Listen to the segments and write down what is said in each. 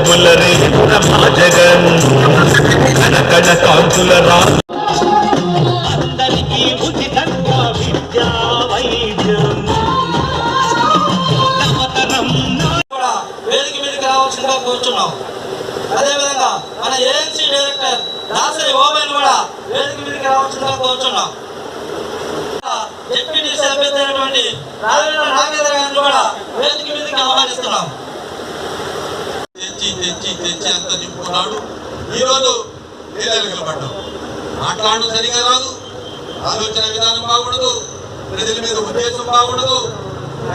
జగముల రేపున మా జగన్. కనకడ కాంతుల రా కోరుచున్నాం. మన ఏఎన్సీ డైరెక్టర్ దాసరి ఓబైన్ కూడా వేదిక మీదకి రావాల్సిందిగా కోరుచున్నాం. డిప్యూటీ సభ్యులైనటువంటి రావేంద్ర నాగేంద్ర అంత ఈరోజు ఈరోజు నిలబడ్డాం. మాట్లాడడం సరిగా రాదు. ఆలోచన విధానం బాగుండదు. ప్రజల మీద ఉద్దేశం బాగుండదు.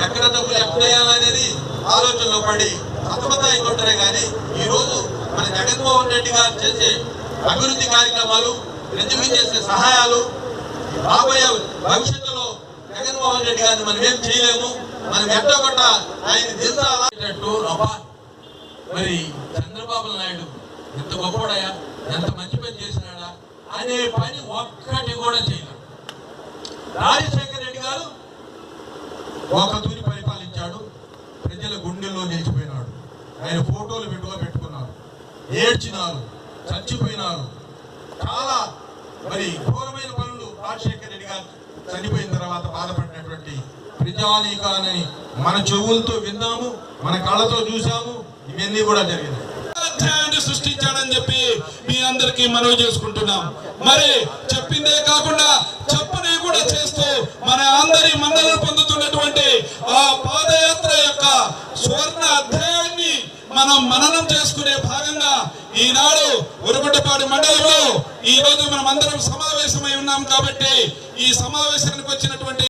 ఎక్కడ డబ్బులు ఎక్కడేయాలనేది ఆలోచనలో పడి సతమతం కానీ ఈ రోజు మన జగన్మోహన్ రెడ్డి గారు చేసే అభివృద్ధి కార్యక్రమాలు ప్రజలకు చేసే సహాయాలు రాబోయే భవిష్యత్తులో జగన్మోహన్ రెడ్డి గారిని మనం ఏం చేయలేము. మనం ఎట్టో ఆయన దించాలంటూ మరి చంద్రబాబు నాయుడు ఎంత గొప్పడయా ఎంత మంచి పని చేసినాడా అనే పని ఒక్కటి కూడా చేయలేదు. రాజశేఖర రెడ్డి గారు ఒక తూరి పరిపాలించాడు. ప్రజల గుండెల్లో నిలిచిపోయినాడు. ఆయన ఫోటోలు పెట్టుగా పెట్టుకున్నారు. ఏడ్చినారు. చచ్చిపోయినారు. చాలా మరి ఘోరమైన పనులు రాజశేఖర రెడ్డి గారు చనిపోయిన తర్వాత బాధపడినటువంటి ప్రజానీకాలని మన చెవులతో విన్నాము మన కళ్ళతో చూసాము ఇవన్నీ కూడా జరిగినాయి. అధ్యాయాన్ని సృష్టించాడని చెప్పి మీ అందరికీ మనవి చేసుకుంటున్నాం. మరి చెప్పిందే కాకుండా చెప్పని కూడా చేస్తూ మన అందరి మన్నలు పొందుతున్నటువంటి ఆ పాదయాత్ర యొక్క స్వర్ణ అధ్యాయాన్ని మనం మననం చేసుకునే భాగంగా ఈనాడు ఉరుగుంటపాడు మండలంలో ఈ రోజు మనం అందరం సమావేశమై ఉన్నాం కాబట్టి ఈ సమావేశానికి వచ్చినటువంటి